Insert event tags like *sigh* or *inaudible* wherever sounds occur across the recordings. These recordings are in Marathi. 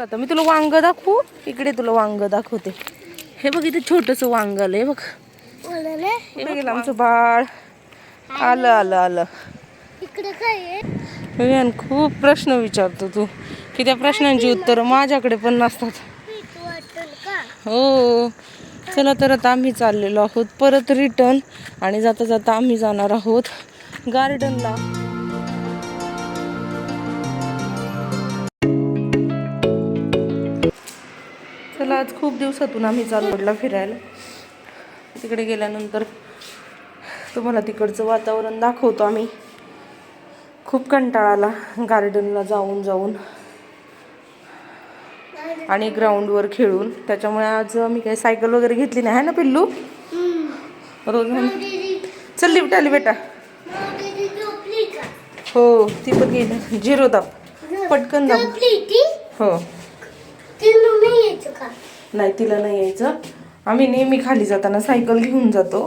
आता मी तुला वांग दाखवू. इकडे तुला वांग दाखवते. हे बघ इथे छोटस वांग आलंय बघ. इकडे गेलं आमचं बाळ. आलं आलं आलं. इकडे काय खूप प्रश्न विचारतो तू. की त्या प्रश्नांची उत्तरं माझ्याकडे पण नसतात. हो. चला तर आता आम्ही चाललेलो आहोत. परत रिटर्न आणि जाता जाता आम्ही जाणार आहोत. गार्डनला आज खूप दिवसातून आम्ही चालवडला फिरायला. तिकडे गेल्यानंतर तुम्हाला तिकडचं वातावरण दाखवतो आम्ही. खूप कंटाळा आला गार्डनला जाऊन जाऊन. आणि ग्राउंडवर खेळून. त्याच्यामुळे आज मी काही सायकल वगैरे घेतली नाही आहे ना पिल्लू? रोज चल लिफ्ट आली बेटा. हो ती पण गेली. झिरो दाब. पटकन दाब. हो. नाही तिला नाही यायचं. आम्ही नेहमी खाली जाताना सायकल घेऊन जातो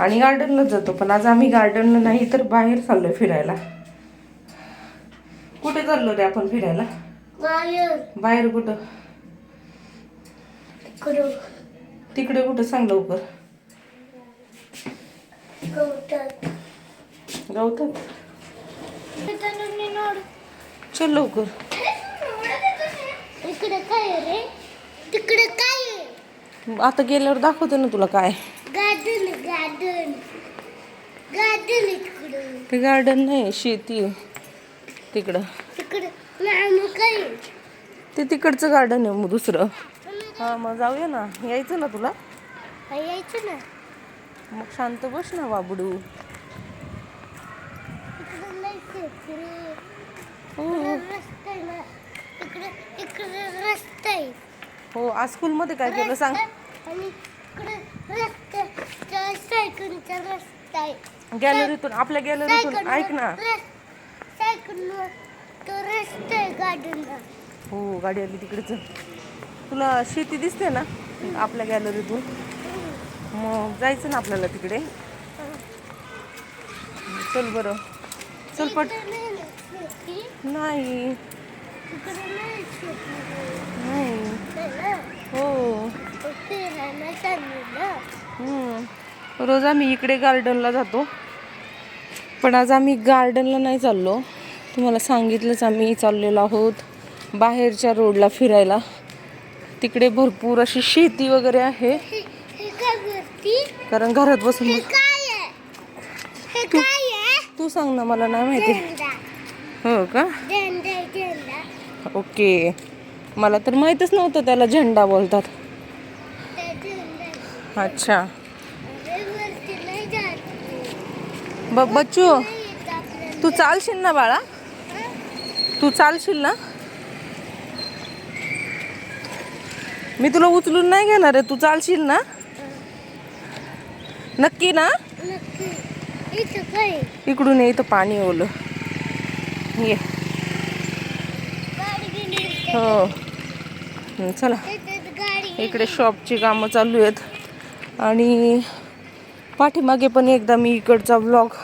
आणि गार्डनलाच जातो. पण आज आम्ही गार्डनला नाही तर बाहेर चाललोय फिरायला. कुठे चाललो रे आपण फिरायला? बाहेर. कुठं? तिकडे. कुठं? सांग लवकर. गवतात. चल लवकर. इकडे काय रे? तिकडे काय? आता गेल्यावर दाखवते ना तुला काय. Garden garden. गार्डन ते गार्डन नाही शेती आहे. तिकडं. तिकडे काय? ते तिकडचं गार्डन आहे मग दुसरं. हा मग जाऊया ना. यायचं ना तुला? हा, यायचं ना. मग शांत बस ना बाबडू. इकडे नाही शेती रे. हो इकडे रस्ता आहे ना. इकडे इकडे रस्ता. आहे हो आज स्कूलमध्ये काय केलं सांग. रस्ता आणि इकडे रस्ता त्या सायकलचा रस्ता आहे गॅलरीतून आपल्या गॅलरीतून ऐक ना. सायकल तो रस्ता आहे गार्डनला हो गाडी आली तिकडेच. तुला शेती दिसते ना आपल्या गॅलरीतून मग जायचं ना आपल्याला तिकडे. चल बरं. चल पट. इकडे नाही ना शेती. नाही. हो. रोज आम्ही इकडे गार्डनला जातो. पण आज आम्ही गार्डनला नाही चाललो. तुम्हाला सांगितलंच आम्ही चाललेलो आहोत बाहेरच्या रोडला फिरायला. तिकडे भरपूर अशी शेती वगैरे आहे. कारण घरात बसून तू सांग ना मला नाही माहिती. हो का? ओके. मला तर माहीतच नव्हतं त्याला झेंडा बोलतात. अच्छा. ब बच्चू तू चालशील ना बाळा? तू चालशील ना? मी तुला उचलून नाही घेणार आहे तू चालशील ना? नक्की ना? इकडून ये इथं पाणी ओलं. ये. हो. चला. इकडे शॉपची कामं चालू आहेत. आणि पाठीमागे पण एकदा मी इकडचा ब्लॉग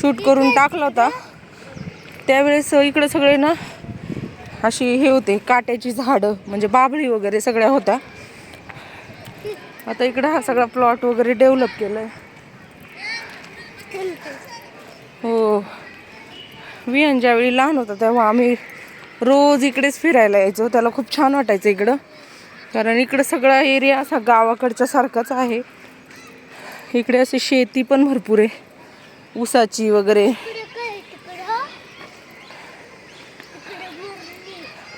शूट करून टाकला होता. त्यावेळेस इकडे सगळे ना अशी हे होते काट्याची झाडं म्हणजे बाभळी वगैरे सगळ्या होत्या. आता इकडे हा सगळा प्लॉट वगैरे डेव्हलप केलाय. हो. विहान ज्यावेळी लहान होता तेव्हा आम्ही रोज इकडेच फिरायला यायचो. त्याला खूप छान वाटायचं इकडं. कारण इकडं सगळा एरिया असा गावाकडच्या सारखाच आहे. इकडे अशी शेती पण भरपूर आहे. ऊसाची वगैरे.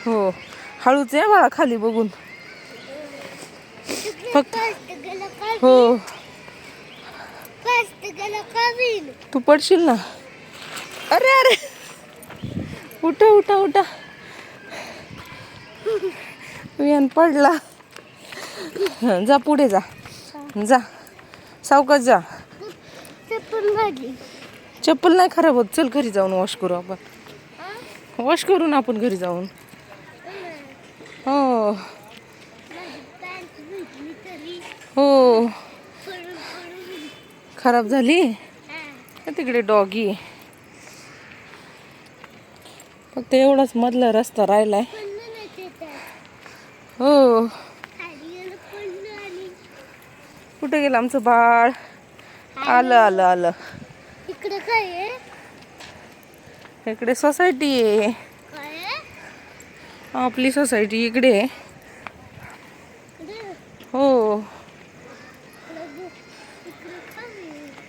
हो. हळूच आहे बाळा खाली बघून. फक्त- हो. तू पडशील ना? अरे अरे. उठा उठा उठा. विहान पडला. जा पुढे जा. जा. सावकाश जा. चप्पल नाही खराब होत. चल घरी जाऊन वॉश करू आपण. वॉश करू ना आपण घरी जाऊन. हो. हो. खराब झाली. तिकडे डॉगी फक्त एवढाच मधला रस्ता राहिलाय. हो. कुठे गेलं आमचं बाळ? आलं आलं आलं. इकडं काय इकडे सोसायटी आहे. आपली सोसायटी इकडे हो.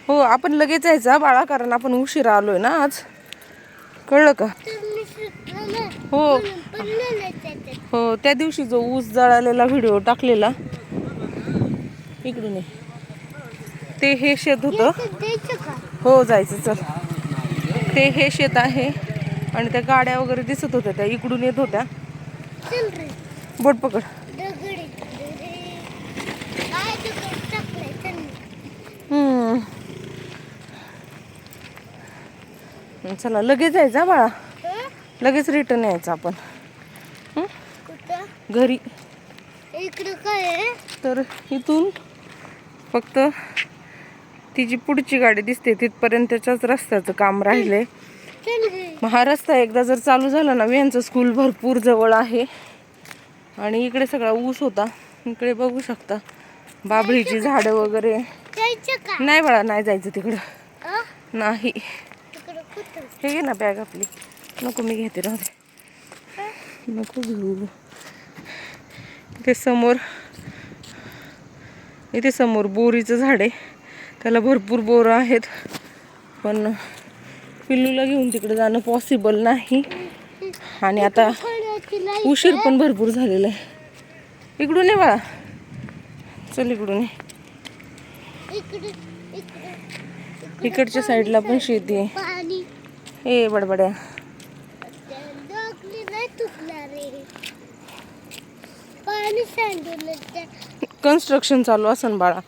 हो आपण लगेच जायचं बाळा कारण आपण उशिरा आलोय ना आज. कळलं का? हो. हो त्या दिवशी जो ऊस जळालेला व्हिडिओ टाकलेला इकडून ये. ते हे शेत होतं. हो जायचं चल. ते हे शेत आहे आणि त्या गाड्या वगैरे दिसत होत्या त्या इकडून येत होत्या. बोट पकड. चला. लगेच जायचं हा बाळा? लगेच रिटर्न यायचं आपण. घरी. इकडं काय तर इथून फक्त ती जी पुढची गाडी दिसते तिथपर्यंतच्याच रस्त्याचं काम राहिलंय. मग हा रस्ता एकदा जर चालू झाला ना यांचं स्कूल भरपूर जवळ आहे. आणि इकडे सगळा ऊस होता इकडे बघू शकता. बाभळीची झाडं वगैरे. नाही बाळा नाही जायचं तिकडं? नाही. हे घे ना बॅग आपली. नको मी घेते राहू दे. नको घेऊ. इथे समोर इथे समोर बोरीचं झाड आहे. त्याला भरपूर बोरं आहेत. पण पिल्लूला घेऊन तिकडे जाणं पॉसिबल नाही. आणि आता उशीर पण भरपूर झालेला आहे. इकडून ये बाळा. चल इकडून इकडच्या साईडला पण शेती आहे. ए बडबड्या डोकली नाही तुटणार रे पाणी सांडवलं त्या कन्स्ट्रक्शन चालू असन बाळा.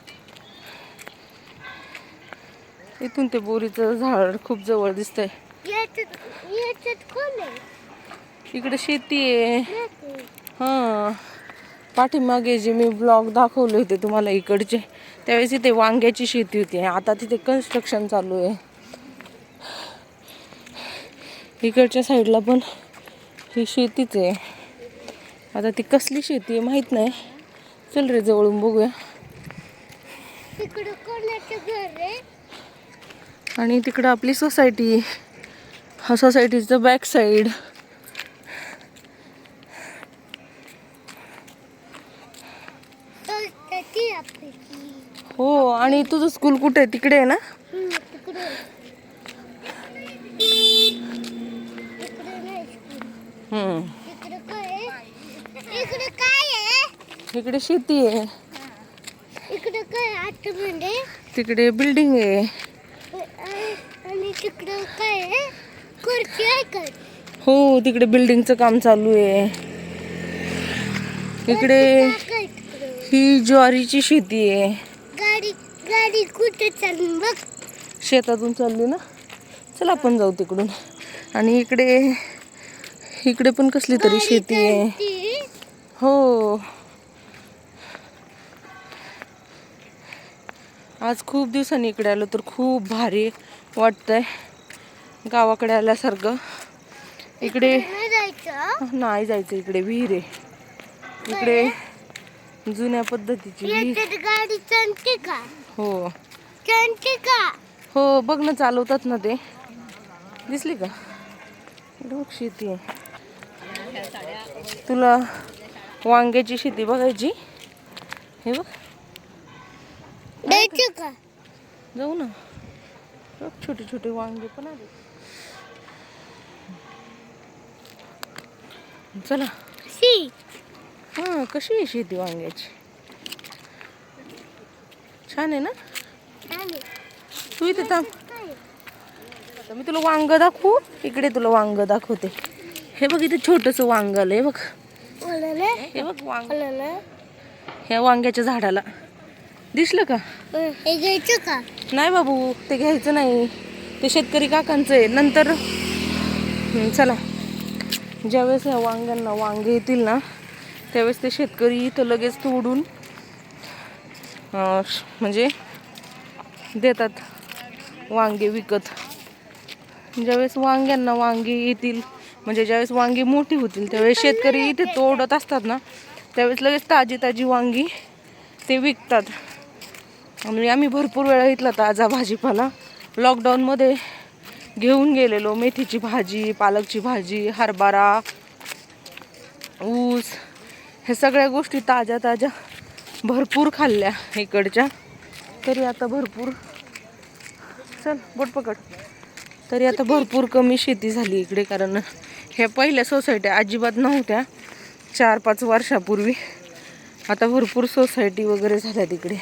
इथून ते बोरीचं झाड खूप जवळ दिसतंय. इकडे शेती आहे. हां. पाठीमागे जे मी ब्लॉग दाखवले होते तुम्हाला इकडचे त्यावेळेस इथे वांग्याची शेती होती आता तिथे कन्स्ट्रक्शन चालू आहे. इकडच्या साईडला पण ही शेतीच आहे. आता ती कसली शेती आहे माहीत नाही. चल रे जवळून बघूया. आणि तिकडं आपली सोसायटी हा सोसायटीचं बॅक साईड हो आणि तुझं स्कूल कुठे आहे? तिकडे आहे ना? इकडे शेती आहे. इकडे काय आतमध्ये तिकडे बिल्डिंग आहे. आणि तिकडं काय आहे? खुर्ची आहे का हो तिकडे बिल्डिंगचं काम चालू आहे. इकडे काय तिकडं. ही ज्वारीची शेती आहे. गाडी गाडी कुठे चालून बघ. शेतातून चालली ना? चल आपण जाऊ तिकडून. आणि इकडे इकडे पण कसली तरी शेती आहे. ती हो. आज खूप दिवसांनी इकडे आलो तर खूप भारी वाटतंय गावाकडे आल्यासारखं. इकडे नाही जायचं. नाही जायचं इकडे विहीर आहे. इकडे जुन्या पद्धतीची विहीर. हो. का? हो बघ ना चालवतात ना ते. दिसली का? बघ शेती आहे. तुला वांग्याची शेती बघायची? हे बघ. द्यायचं का? जाऊ ना. छोटे छोटे वांगे पण आले चला. हां कशी आहे शेती वांग्याची? छान आहे ना? तू इथे थांब. आता मी तुला वांग दाखवू इकडे तुला वांग दाखवते. हे बघ इथे छोटस वांग आलंय बघ. हे बघ वांग. ह्या वांग्याच्या झाडाला. दिसलं का? हे घ्यायचं का? नाही बाबू ते घ्यायचं नाही. ते शेतकरी काकांचं आहे. नंतर चला. ज्यावेळेस ह्या वांग्यांना वांगे येतील ना त्यावेळेस ते शेतकरी इथं लगेच तोडून म्हणजे देतात वांगे विकत. ज्यावेळेस वांग्यांना वांगे येतील म्हणजे ज्यावेळेस वांगी मोठी होतील त्यावेळेस शेतकरी इथे तोडत असतात ना त्यावेळेस लगेच ताजी ताजी वांगी ते विकतात. म्हणजे आम्ही भरपूर वेळा इथला ताजा भाजीपाला लॉकडाऊनमध्ये घेऊन गेलेलो. मेथीची भाजी पालकची भाजी हरभरा ऊस हे सगळ्या गोष्टी ताज्या ताज्या भरपूर खाल्ल्या इकडच्या. तरी आता भरपूर चल बोट पकड. तरी आता भरपूर कमी शेती झाली इकडे कारण ह्या पहिल्या सोसायट्या अजिबात नव्हत्या. चार पाच वर्षापूर्वी आता भरपूर सोसायटी वगैरे झाल्या तिकडे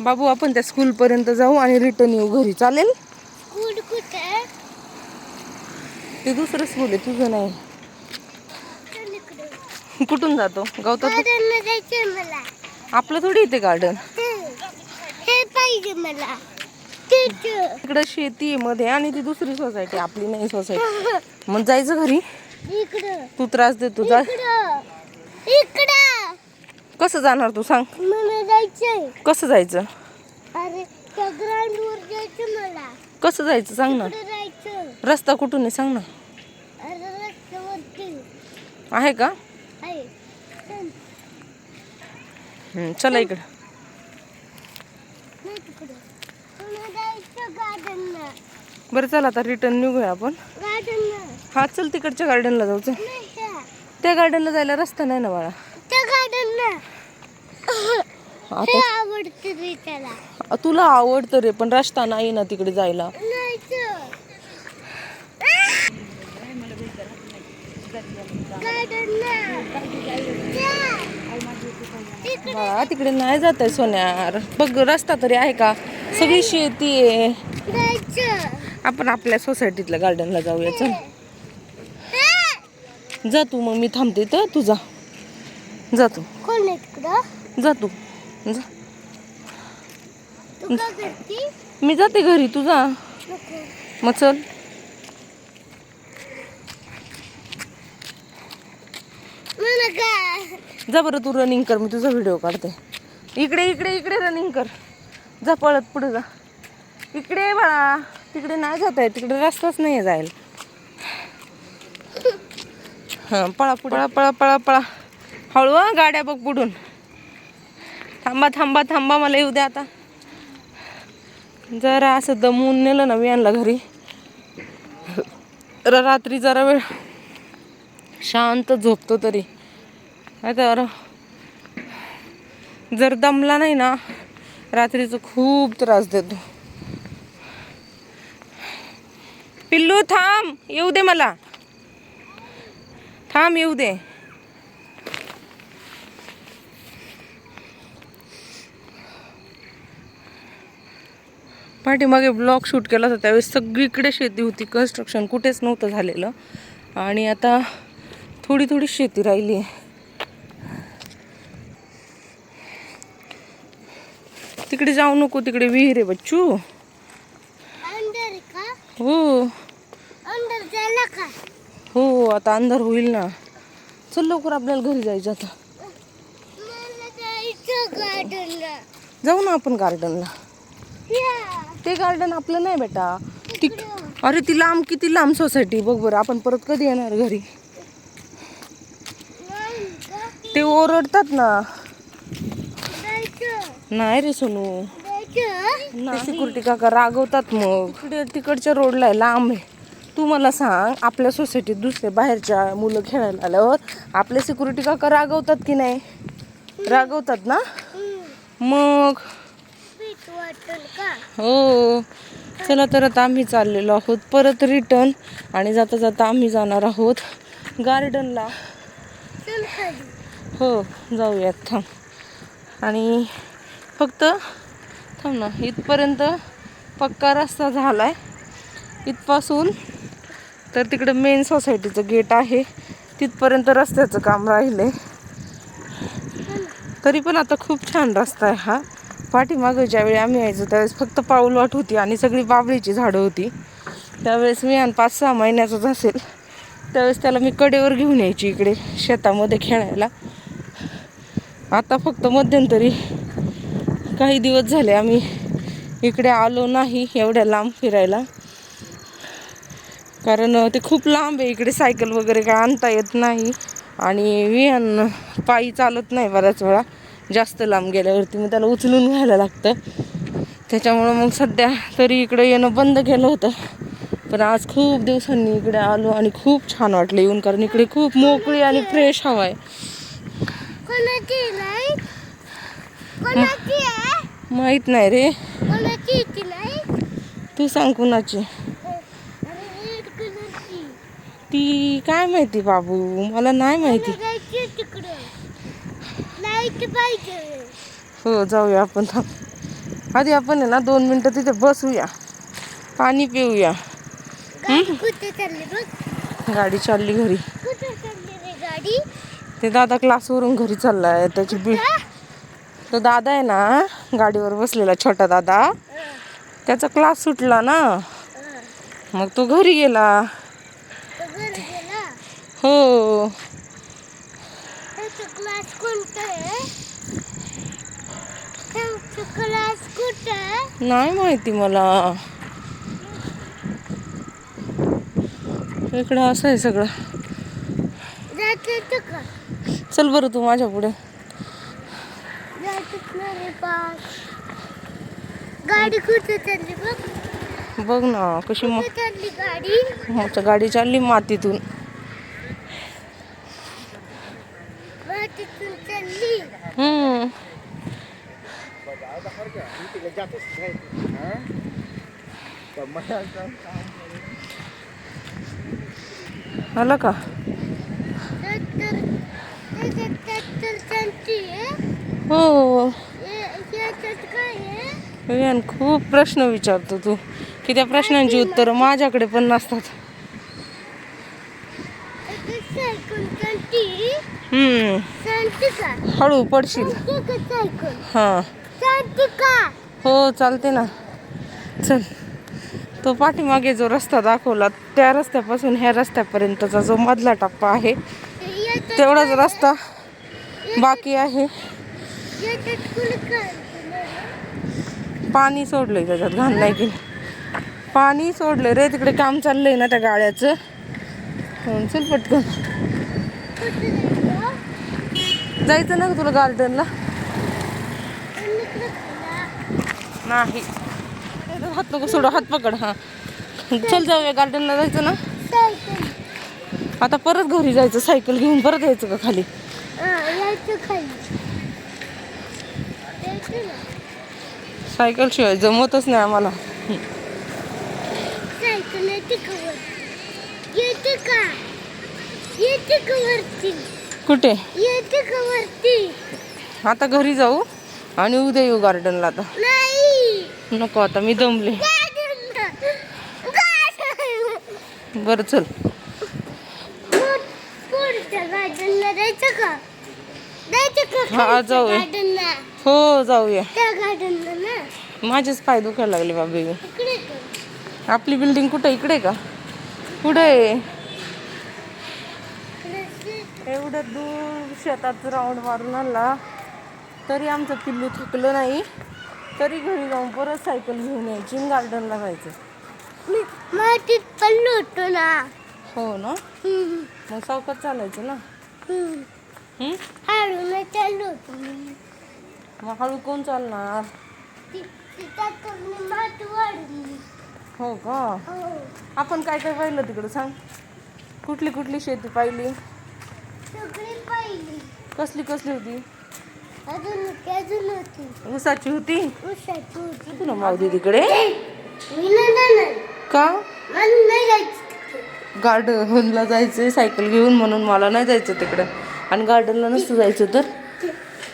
बाबू आपण त्या स्कूलपर्यंत जाऊ आणि रिटर्न येऊ घरी. चालेल? स्कूल कुठे? ते दुसरं स्कूल आहे तुझं नाही. कुठून जातो? गवतात मला. आपलं थोडी इथे गार्डन हे. पाहिजे मला. इकडं शेती मध्ये आणि ती दुसरी सोसायटी आपली नाही सोसायटी मग जायचं घरी? तू त्रास देतो जा. इकडं. कसं जाणार तू सांग? मला जायचंय. कसं जायचं? अरे त्या ग्राउंड वर जायचं मला. कसं जायचं सांग ना. जायचं. रस्ता कुठून आहे सांग ना. अरे रस्त्यावरती. आहे का? आहे. चल. हम्म, चला इकडं. नाही तिकडे. मला जायचं गार्डनला. बरं चला आता रिटर्न निघूया आपण. गार्डनला. हा चल तिकडच्या गार्डनला जाऊ चल. नाही त्या गार्डनला जायला रस्ता नाही ना बाळा. आता तुला आवडतं रे पण रस्ता नाही ना तिकडे जायला. बाळा तिकडे नाही जात आहे सोन्यार. बघ रस्ता तरी आहे का? सगळी शेती आहे. आपण आपल्या सोसायटीतल्या गार्डनला जाऊया चल. जा तू मग मी थांबते तर तू जा तू. जा तू. जा. मी जाते घरी तू जा. मग चल. जा बरं तू रनिंग कर मी तुझा व्हिडिओ काढते. इकडे इकडे इकडे रनिंग कर. जा पळत पुढे जा. इकडे बाळा. तिकडे नाही जात आहे तिकडे रस्ताच नाही जायला. *laughs* हां पळा पुढे. पळा पळा पळा. हळू गाड्या बघ बुडून. थांबा थांबा थांबा मला येऊ द्या आता. जरा असं दमवून नेलं ना वियांना घरी. रात्री जरा वेळ शांत झोपतो तरी. तर जर दमला नाही ना रात्रीचं खूप त्रास देतो. पिल्लू थांब येऊ दे मला. थांब येऊ दे. पाठीमागे ब्लॉग शूट केला होता त्यावेळेस सगळीकडे शेती होती कन्स्ट्रक्शन कुठेच नव्हतं झालेलं. आणि आता थोडी थोडी शेती राहिली आहे. तिकडे जाऊ नको तिकडे विहीर आहे बच्चू. हो. अंदर झाला का? हो आता अंधार होईल ना. चल लवकर आपल्याला घरी जायचं आता. जाऊ ना आपण गार्डनला ते गार्डन आपलं नाही बेटा. ती अरे ती लांब किती लांब सोसायटी बघ बरं आपण परत कधी येणार घरी? ते ओरडतात ना. नाही रे सोनू. सिक्युरिटी काका रागवतात मग. तिकडे तिकडच्या रोडला आहे लांब आहे. तू मला सांग आपल्या सोसायटीत दुसरे बाहेरच्या मुलं खेळायला आल्यावर आपले सिक्युरिटी काका रागवतात की नाही? रागवतात ना? मग? हो. चला तर आता आम्ही चाललेलो आहोत. परत रिटर्न आणि जाता जाता आम्ही जाणार आहोत गार्डनला हो जाऊयात. थांब. आणि फक्त थांब ना इथपर्यंत पक्का रस्ता झाला आहे इथपासून तर तिकडं मेन सोसायटीचं गेट आहे. तिथपर्यंत रस्त्याचं काम राहिलं आहे तरी पण आता खूप छान रस्ता आहे हा. पाठीमागं ज्यावेळी आम्ही यायचो त्यावेळेस फक्त पाऊलवाट होती आणि सगळी बाबळीची झाडं होती. त्यावेळेस मी आणि पाच सहा महिन्याचाच असेल त्यावेळेस त्याला मी कडेवर घेऊन यायची इकडे शेतामध्ये खेळायला. आता फक्त मध्यंतरी काही दिवस झाले आम्ही इकडे आलो नाही एवढ्या लांब फिरायला. कारण ते खूप लांब आहे इकडे सायकल वगैरे काय आणता येत नाही. आणि विहान पायी चालत नाही बऱ्याच वेळा. जास्त लांब गेल्यावरती मग त्याला उचलून घ्यायला लागतं. त्याच्यामुळं मग सध्या तरी इकडे येणं बंद केलं होतं. पण आज खूप दिवसांनी इकडे आलो आणि खूप छान वाटलं येऊन कारण इकडे खूप मोकळी आणि फ्रेश हवा आहे. माहीत नाही रे. ती सांग कुणाची. ती काय माहिती बाबू? मला नाही माहिती मला जायची तिकडं लाइट पाहिजे हो जाऊया आपण. आधी आपण आहे ना दोन मिनटं तिथे बसूया. पाणी पिऊया. गाडी चालली घरी. ते दादा क्लासवरून घरी चाललाय. त्याची बी तो दादा आहे ना गाडीवर बसलेला छोटा दादा. त्याचा क्लास सुटला ना. मग तो घरी गेला. तो घरी गेला? हो त्याचा क्लास कोणता आहे त्याचा क्लास कुठं आहे नाही माहिती मला. इकडं असं आहे सगळं. चल बरं तू माझ्या पुढे. गाडी कुठे चालली बघ. बघ ना कशी मग गाडी? गाडी चालली मातीतून वाटेतून चालली हम्म. आला का? हो. विहान खूप प्रश्न विचारतो तू. की त्या प्रश्नांची उत्तरं माझ्याकडे पण नसतात. हम्म. हळू पडशील. हां. हो चालते ना. चल. तो पाठीमागे जो रस्ता दाखवला त्या रस्त्यापासून ह्या रस्त्यापर्यंतचा जो मधला टप्पा आहे तेवढाच रस्ता बाकी आहे. पाणी सोडलंय त्याच्यात घाण नाही की पाणी सोडलंय रे तिकडे काम चाललंय ना त्या गाड्याचं. हो, चल पटकन. जायचं ना तुला गार्डनला नाही. हात नको सोडा हात पकड हा. चल जाऊया गार्डनला जायचं ना. आता परत घरी जायचं सायकल घेऊन परत यायचं का खाली? सायकल शिवाय जमतच नाही आम्हाला. सायकल येते का येते का? येते का वरती? कुठे? आता घरी जाऊ आणि उद्या येऊ गार्डनला आता. नाही. नको आता मी दमले. बरं चल. हा, जाऊया. हो जाऊया. माझेच पाय दुखायला लागले बाबी. आपली बिल्डिंग कुठे इकडे का? कुठे आहे. एवढं दूर शेतात राऊंड मारून आणला. तरी आमचं पिल्लू थकलं नाही. तरी घरी जाऊन परत सायकल घेऊन यायची गार्डनला जायचं. पडलो होतो ना. हो ना? मग सावकाश चालायचं ना? हम्म. हं? हळून होतो. मी मग हळू कोण चालणार? ती- तिथं करून माती वाढली. हो का? हो. आपण काय काय पाहिलं तिकडं सांग? कुठली कुठली शेती पाहिली? सगळी पाहिली. कसली कसली होती? अजून होती अजून होती. ऊसाची होती? उसाची होती. तुला तिकडे? मी नाही का? मला नाही जायचं. गार्डनला जायचंय सायकल घेऊन म्हणून मला नाही जायचं तिकडं. आणि गार्डनला नसतं जायचं तर? ते-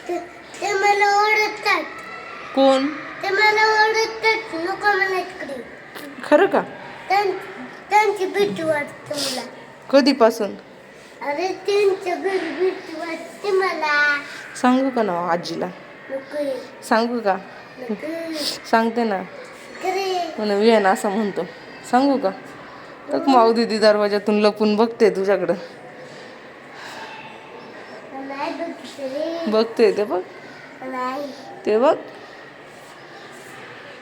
ते- ते मला ओरडतात कोण? ते मला ओरडतात नको मला इकडे. खरं का? त्यां- त्यांची भीती वाटते मला. कधीपासून? अरे त्यांच्या घरी भीती वाटते मला. सांगू का नाव आजीला? सांगू का. सांगते ना. म्हणून विहान असं म्हणतो. सांगू का? तर माऊ दिदी दरवाजातून लपून बघते तुझ्याकडं. बघते ते बघ. ते बघ.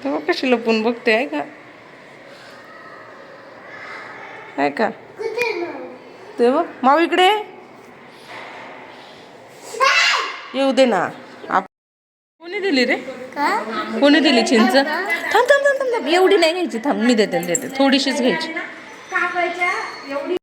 ते बघ कशी लपून बघते आहे का? आहे का? ते बघ. माऊ इकडे. ये. येऊ दे ना. आप कोणी दिली रे? का? कोणी दिली चिंच? थांब थांब थांब थांब थांब. एवढी नाही घ्यायची. थांब मी देते देते. थोडीशीच घ्यायची.